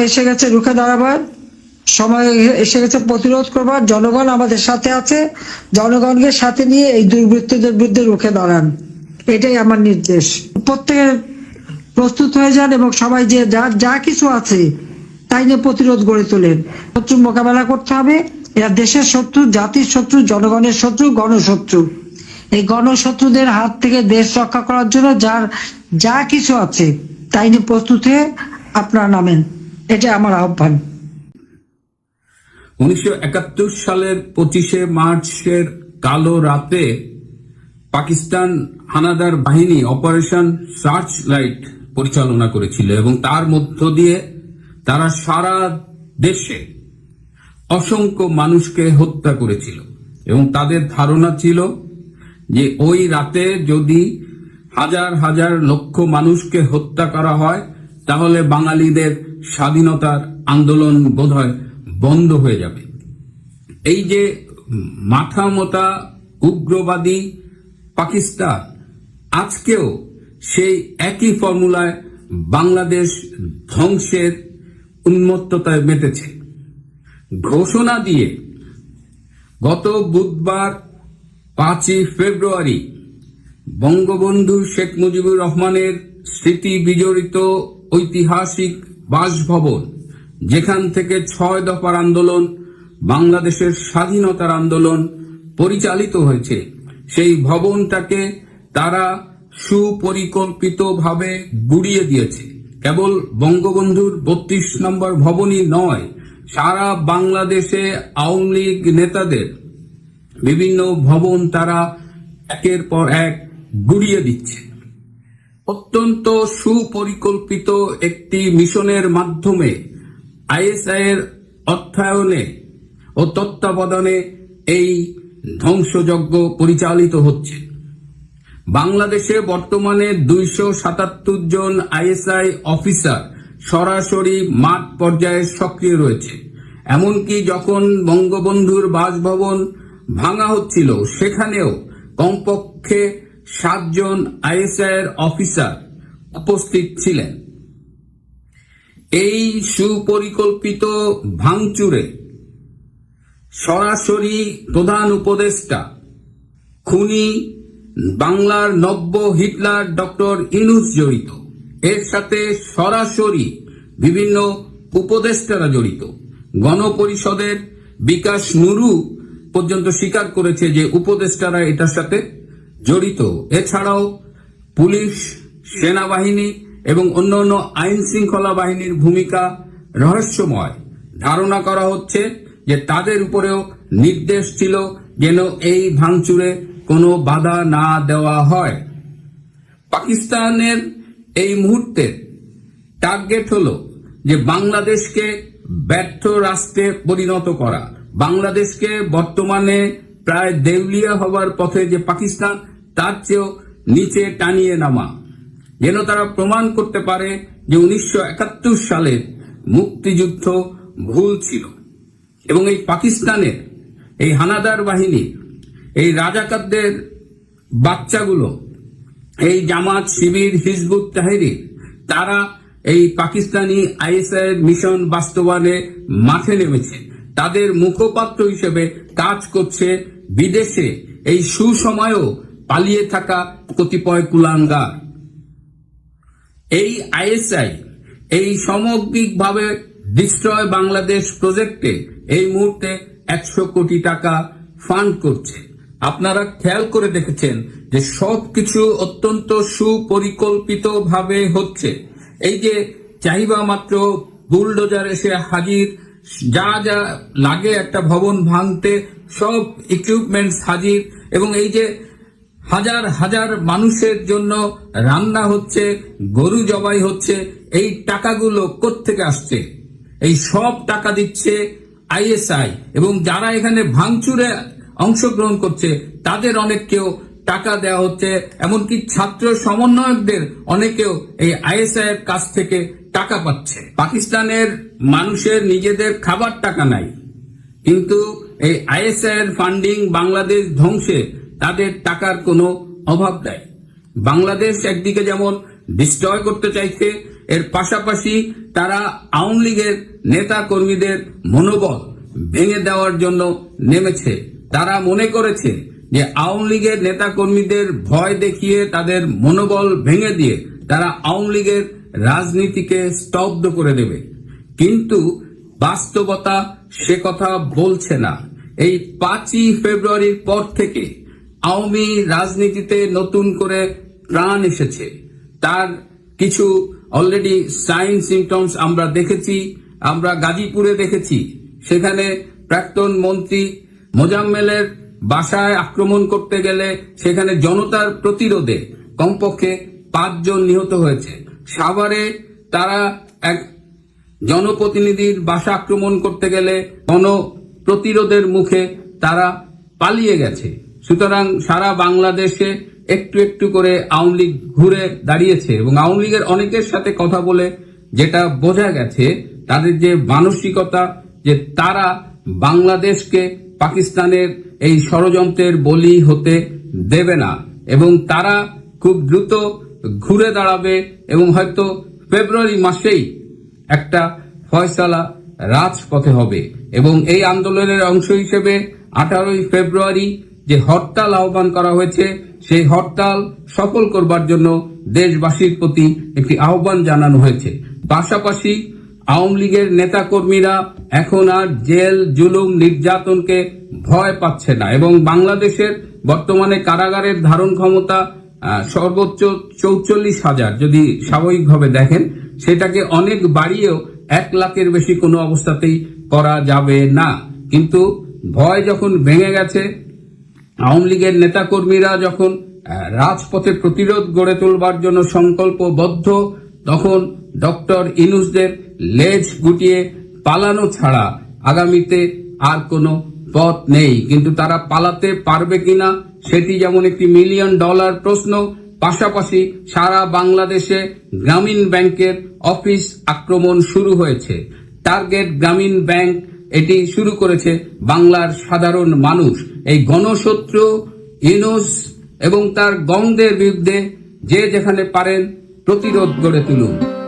সময় এসে গেছে রুখে দাঁড়াবার, সময় এসে গেছে প্রতিরোধ করবার, জনগণ আমাদের সাথে আছে, জনগণকে সাথে নিয়ে এই দুর্বৃত্তদের বিরুদ্ধে রুখে দাঁড়ান। এটাই আমার নির্দেশ। প্রত্যেকে প্রস্তুত হয়ে যান এবং সবাই যে যা যা কিছু আছে তাই নিয়ে প্রতিরোধ গড়ে তোলেন। শত্রু মোকাবেলা করতে হবে। এরা দেশের শত্রু, জাতির শত্রু, জনগণের শত্রু, গণশত্রু। এই গণশত্রুদের হাত থেকে দেশ রক্ষা করার জন্য যার যা কিছু আছে তাই নিয়ে প্রস্তুত আপনারা নামেন। এটা আমার আহ্বান। উনিশশো একাত্তর সালের পঁচিশে মার্চের কালো রাতে পাকিস্তান হানাদার বাহিনী অপারেশন সার্চ লাইট পরিচালনা করেছিল এবং তার মধ্য দিয়ে তারা সারা দেশে অসংখ্য মানুষকে হত্যা করেছিল। এবং তাদের ধারণা ছিল যে ওই রাতে যদি হাজার হাজার লক্ষ মানুষকে হত্যা করা হয়, তাহলে বাঙালিদের স্বাধীনতার আন্দোলন বোধহয় বন্ধ হয়ে যাবে। এই যে মাথা মোটা উগ্রবাদী পাকিস্তান, আজকেও সেই একই ফর্মুলায় বাংলাদেশ ধ্বংসের উন্মত্ততায় মেতেছে। ঘোষণা দিয়ে গত বুধবার পাঁচই ফেব্রুয়ারি বঙ্গবন্ধু শেখ মুজিবুর রহমানের স্মৃতি বিজড়িত ঐতিহাসিক বাসভবন, যেখান থেকে ছয় দফার আন্দোলন, বাংলাদেশের স্বাধীনতার আন্দোলন পরিচালিত হয়েছে। সেই ভবনটাকে তারা সুপরিকল্পিতভাবে গুড়িয়ে দিয়েছে। কেবল বঙ্গবন্ধুর বত্রিশ নম্বর ভবনই নয়, সারা বাংলাদেশে আওয়ামী লীগ নেতাদের বিভিন্ন ভবন তারা একের পর এক গুড়িয়ে দিচ্ছে। অত্যন্ত সুপরিকল্পিত একটি মিশনের মাধ্যমে আইএসআই এর অর্থায়নে ও তত্ত্বাবধানে এই ধ্বংসযজ্ঞ পরিচালিত হচ্ছে। বাংলাদেশে বর্তমানে দুইশো সাতাত্তর জন আইএসআই অফিসার সরাসরি মাঠ পর্যায়ে সক্রিয় রয়েছে। এমনকি যখন বঙ্গবন্ধুর বাসভবন ভাঙা হচ্ছিল, সেখানেও কমপক্ষে সাতজন আইএসআই এর অফিসার উপস্থিত ছিলেন। এই সুপরিকল্পিত ভাঙচুরে সরাসরি প্রধান উপদেষ্টা, খুনি বাংলার নব্য হিটলার ডক্টর ইনুস জড়িত। এর সাথে সরাসরি বিভিন্ন উপদেষ্টারা জড়িত। গণপরিষদের বিকাশ নুরু পর্যন্ত স্বীকার করেছে যে উপদেষ্টারা এটার সাথে জড়িত। এছাড়াও পুলিশ, সেনাবাহিনী এবং অন্যান্য আইন শৃঙ্খলা বাহিনীর ভূমিকা রহস্যময়। ধারণা করা হচ্ছে যে তাদের উপরেও নির্দেশ ছিল যেন এই ভাঙচুরে কোনো বাধা না দেওয়া হয়। পাকিস্তানের এই মুহূর্তে টার্গেট হল যে বাংলাদেশকে ব্যর্থ রাষ্ট্রে পরিণত করা। বাংলাদেশকে বর্তমানে প্রায় দেউলিয়া হবার পথে যে পাকিস্তান তার চেয়েও নিচে টানিয়ে নামা। যেন তারা প্রমাণ করতে পারে যে উনিশশো একাত্তর সালের মুক্তিযুদ্ধ ভুল ছিল এবং এই পাকিস্তানের, এই হানাদার বাহিনী এই রাজাকারদের বাচ্চাগুলো, এই জামাত, শিবির, হিজবুত তাহিরি তারা এই পাকিস্তানি আইএসআই মিশন বাস্তবায়নে মাঠে নেমেছে। তাদের মুখপাত্র হিসেবে কাজ করছে বিদেশে। এই সুসময়েও পালিয়ে থাকা কতিপয় কুলাঙ্গার। এই আইএসআই এই সামগ্রিকভাবে ডিস্ট্রয় বাংলাদেশ প্রজেক্টে এই মুহূর্তে একশো কোটি টাকা ফান্ড করছে। আপনারা খেয়াল করে দেখেছেন যে সবকিছু অত্যন্ত সুপরিকল্পিত ভাবে হচ্ছে। এই যে চাহিদা মাত্র বুলডোজার এসে হাজির, যা যা লাগে একটা ভবন ভাঙতে সব ইকুইপমেন্টস হাজির এবং এই যে হাজার হাজার মানুষের জন্য রান্না হচ্ছে, গরু জবাই হচ্ছে, এই টাকাগুলো কোত্থেকে আসছে? এই সব টাকা দিচ্ছে আইএসআই। এবং যারা এখানে ভাঙচুরে অংশগ্রহণ করছে, তাদের অনেককেও টাকা দেওয়া হচ্ছে, এমনকি ছাত্র সমন্বয়কদের অনেকেও এই আইএসআই এর কাছ থেকে টাকা পাচ্ছে। পাকিস্তানের মানুষের নিজেদের খাবার টাকা নাই। কিন্তু এই আইএসআই এর ফান্ডিং বাংলাদেশ ধ্বংসে তাদের টাকার কোনো অভাব নাই। বাংলাদেশ একদিকে যেমন ডিস্ট্রয় করতে চাইছে, এর পাশাপাশি তারা আওয়ামী লীগের নেতা কর্মীদের মনোবল ভেঙে দেওয়ার জন্য নেমেছে। তারা মনে করেছে যে আওয়ামী লীগের নেতা কর্মীদের ভয় দেখিয়ে তাদের মনোবল ভেঙে দিয়ে তারা আওয়ামী লীগের রাজনীতিকে স্তব্ধ করে দেবে। কিন্তু বাস্তবতা সে কথা বলছে না। এই পাঁচই ফেব্রুয়ারির পর থেকে আওয়ামী রাজনীতিতে নতুন করে প্রাণ এসেছে। তার কিছু অলরেডি সাইন সিমটমস আমরা দেখেছি, আমরা গাজীপুরে দেখেছি। সেখানে প্রাক্তন মন্ত্রী মোজাম্মেলের বাসায় আক্রমণ করতে গেলে সেখানে জনতার প্রতিরোধে কমপক্ষে পাঁচজন নিহত হয়েছে। সাভারে তারা এক জনপ্রতিনিধির বাসা আক্রমণ করতে গেলে গণ প্রতিরোধের মুখে তারা পালিয়ে গেছে। সুতরাং সারা বাংলাদেশে একটু একটু করে আওয়ামী লীগ ঘুরে দাঁড়িয়েছে এবং আওয়ামী লীগের অনেকের সাথে কথা বলে যেটা বোঝা গেছে, তাদের যে মানসিকতা, যে তারা বাংলাদেশকে পাকিস্তানের এই ষড়যন্ত্রের বলি হতে দেবে না এবং তারা খুব দ্রুত ঘুরে দাঁড়াবে এবং হয়তো ফেব্রুয়ারি মাসেই একটা ফয়সালা রাজপথে হবে এবং এই আন্দোলনের অংশ হিসেবে আঠারোই ফেব্রুয়ারি যে হরতাল আহ্বান করা হয়েছে, সেই হরতাল সফল করবার জন্য দেশবাসীর প্রতি একটি আহ্বান জানানো হয়েছে। পাশাপাশি আওয়ামী লীগের নেতাকর্মীরা এখন আর জেল, জুলুম, নির্যাতনকে ভয় পাচ্ছে না এবং বাংলাদেশের বর্তমানে কারাগারের ধারণ ক্ষমতা সর্বোচ্চ চৌচল্লিশ হাজার যদি স্বাভাবিকভাবে দেখেন, সেটাকে অনেক বাড়িয়েও এক লাখের বেশি কোনো অবস্থাতেই করা যাবে না। কিন্তু ভয় যখন ভেঙে গেছে আওয়ামী লীগের নেতাকর্মীরা যখন রাজপথে প্রতিরোধ গড়ে তোলবার জন্য সংকল্পবদ্ধ, তখন ডক্টর ইনুসদের লেজ গুটিয়ে পালানো ছাড়া আগামীতে আর কোনো পথ নেই। কিন্তু তারা পালাতে পারবে কিনা, সেটি যেমন একটি মিলিয়ন ডলার প্রশ্ন, পাশাপাশি সারা বাংলাদেশে গ্রামীণ ব্যাংকের অফিস আক্রমণ শুরু হয়েছে। টার্গেট গ্রামীণ ব্যাংক এটি শুরু করেছে বাংলার সাধারণ মানুষ। এই গণশত্রু, ইনুস এবং তার গন্ধের বিরুদ্ধে যে যেখানে পারেন প্রতিরোধ গড়ে তুলুন।